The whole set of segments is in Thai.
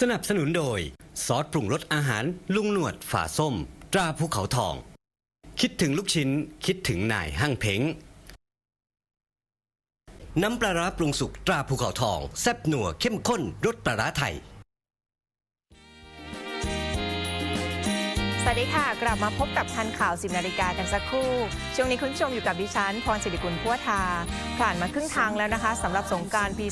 สนับสนุนโดย ซอสปรุงรสอาหารลุงหนวดฝาส้ม ตราภูเขาทอง คิดถึงลูกชิ้นคิดถึงนายห้างเพ้ง น้ำปลาร้าปรุงสุกตราภูเขาทอง แซ่บหนัวเข้มข้นรสปลาร้าไทย วัสดีค่ะ กลับมาพบกับทันข่าว 10 นาฬิกากันสักครู่ ช่วงนี้คุณผู้ชมอยู่กับดิฉัน พรสิริกุลพัวทา ผ่านมาครึ่งทางแล้วนะคะสำหรับสงกรารปี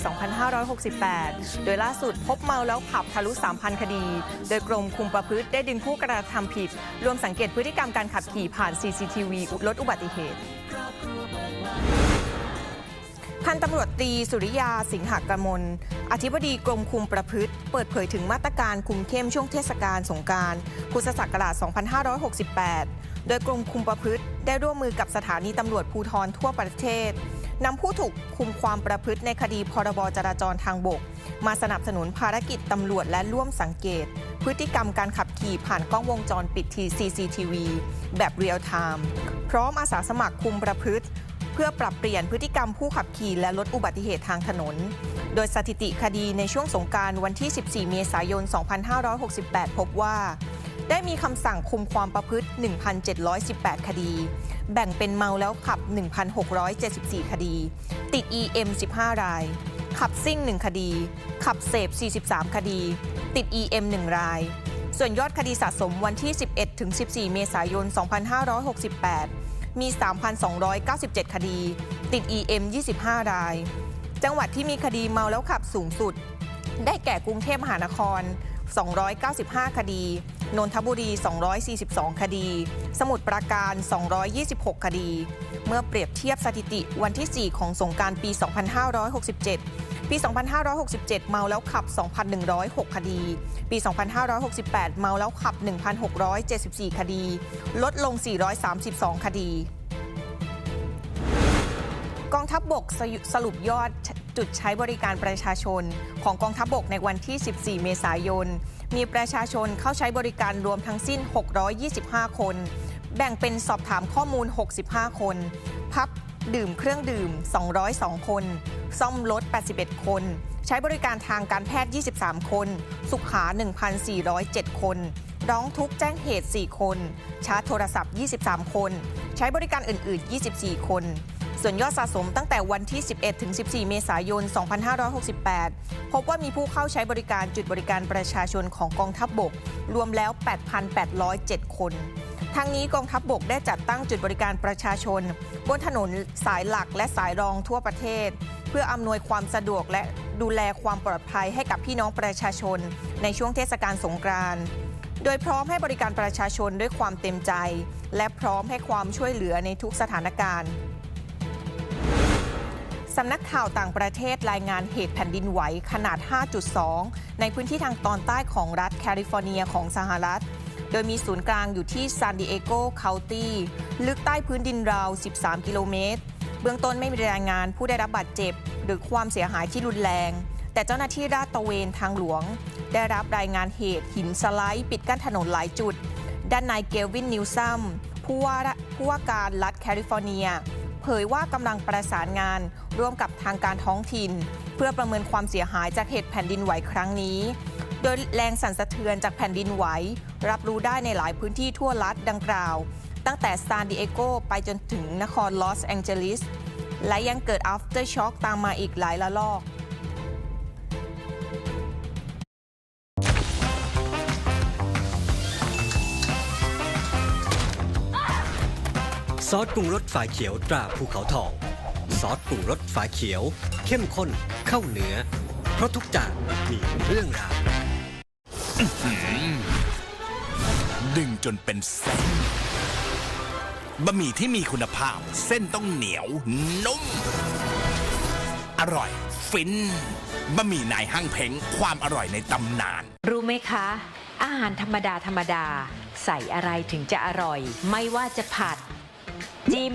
2568 โดยล่าสุดพบเมาแล้วขับทะลุ 3,000 คดี โดยกรมคุมประพฤติได้ดึงผู้กระทำผิด รวมสังเกตพฤติกรรมการขับขี่ผ่าน CCTV ลดอุบัติเหตุพันตำรวจ ตรีสุริยาสิงหกมล อธิบดีกรมคุมประพฤติ เปิดเผยถึงมาตรการคุมเข้มช่วงเทศกาลสงการพุทธศักราช 2568 โดยกรมคุมประพฤติ ได้ร่วมมือกับสถานีตำรวจภูธรทั่วประเทศนำผู้ถูกคุมความประพฤติในคดีพรบจราจรทางบก มาสนับสนุนภารกิจตำรวจและร่วมสังเกต พฤติกรรมการขับขี่ผ่านกล้องวงจรปิดที CCTV แบบเรียลไทม์พร้อมอาสาสมัครคุมประพฤติ พื่อปรับเปลี่ยนพฤติกรรมผู้ขับขี่และลดอุบัติเหตุทางถนน โดยสถิติคดีในช่วงสงการวันที่ 14 เมษายน 2568 พบว่า ได้มีคำสั่งคุมความประพฤติ 1,718 คดี แบ่งเป็นเมาแล้วขับ 1,674 คดี ติด EM 15 ราย ขับซิ่ง 1 คดี ขับเสพ 43 คดี ติด EM 1 ราย ส่วนยอดคดีสะสมวันที่ 11-14 เมษายน 2568 มี 3,297 คดี ติด EM 25 ราย จังหวัดที่มีคดีเมาแล้วขับสูงสุด ได้แก่กรุงเทพมหานคร 295 คดี นนทบุรี 242 คดี สมุทรปราการ 226 คดี เมื่อเปรียบเทียบสถิติวันที่ 4 ของสงกรารปี 2567 ปี 2567 เมาแล้วขับ 2,106 คดี ปี 2568 เมาแล้วขับ 1,674 คดี ลดลง 432 คดี กองทัพบบกสสรุปยอดจุดใช้บริการประชาชน ของกองทัพบบกในวันที่ 14 เมษายน มีประชาชนเข้าใช้บริการรวมทั้งสิ้น 625 คน แบ่งเป็นสอบถามข้อมูล 65 คน พับ ดื่มเครื่องดื่ม 202 คน ซ่อมรถ 81 คน ใช้บริการทางการแพทย์ 23 คน สุขา 1,407 คน ร้องทุกข์แจ้งเหตุ 4 คน ชาร์จโทรศัพท์ 23 คน ใช้บริการอื่น ๆ 24 คนส่วนยอดสะสมตั้งแต่วันที่ 11 ถึง 14 เมษายน 2568 พบว่ามีผู้เข้าใช้บริการจุดบริการประชาชนของกองทัพบบก รวมแล้ว 8,807 คน ทั้งนี้กองทัพบบกได้จัดตั้งจุดบริการประชาชน บนถนนสายหลักและสายรองทั่วประเทศ เพื่ออำนวยความสะดวกและดูแลความปลอดภัยให้กับพี่น้องประชาชน ในช่วงเทศกาลสงกรานต์โดยพร้อมให้บริการประชาชนด้วยความเต็มใจ และพร้อมให้ความช่วยเหลือในทุกสถานการณ์สำนักข่าวต่างประเทศรายงานเหตุแผ่นดินไหวขนาด 5.2 ในพื้นที่ทางตอนใต้ของรัฐแคลิฟอร์เนียของสหรัฐ โดยมีศูนย์กลางอยู่ที่ซานดิเอโกเคานตี้ลึกใต้พื้นดินราว 13 กิโลเมตร เบื้องต้นไม่มีรายงานผู้ได้รับบาดเจ็บ หรือความเสียหายที่รุนแรง แต่เจ้าหน้าที่ราดตระเวนทางหลวง ได้รับรายงานเหตุหินสไลด์ปิดกั้นถนนหลายจุด ด้านนายเกลวินนิวซัมผู้ว่าผู้ว่าการรัฐแคลิฟอร์เนีย เผยว่ากำลังประสานงานร่วมกับทางการท้องถิ่น เพื่อประเมินความเสียหายจากเหตุแผ่นดินไหวครั้งนี้ โดยแรงสั่นสะเทือนจากแผ่นดินไหว รับรู้ได้ในหลายพื้นที่ทั่วรัฐดังกล่าว ตั้งแต่ซานดิเอโกไปจนถึงนครลอสแองเจลิส และยังเกิด after shock ตามมาอีกหลายละลอกซอสปรุงรสฝาเขียวตราภูเขาทอง ซอสปรุงรสฝาเขียว เข้มข้นเข้าเนื้อ เพราะทุกจานมีเรื่องราว ดึงจนเป็นเส้น บะหมี่ที่มีคุณภาพ เส้นต้องเหนียว นุ่ม อร่อย ฟิน บะหมี่นายห้างเพ้งความอร่อยในตำนาน รู้ไหมคะ อาหารธรรมดาธรรมดา ใส่อะไรถึงจะอร่อย ไม่ว่าจะผัด จิ้ม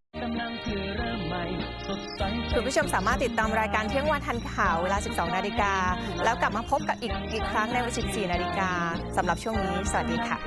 คุณผู้ชมสามารถติดตามรายการเที่ยงวันทันข่าวเวลา 12 นาฬิกา แล้วกลับมาพบกับอีกอีกครั้งในวัน14 นาฬิกาสำหรับช่วงนี้ สวัสดีค่ะ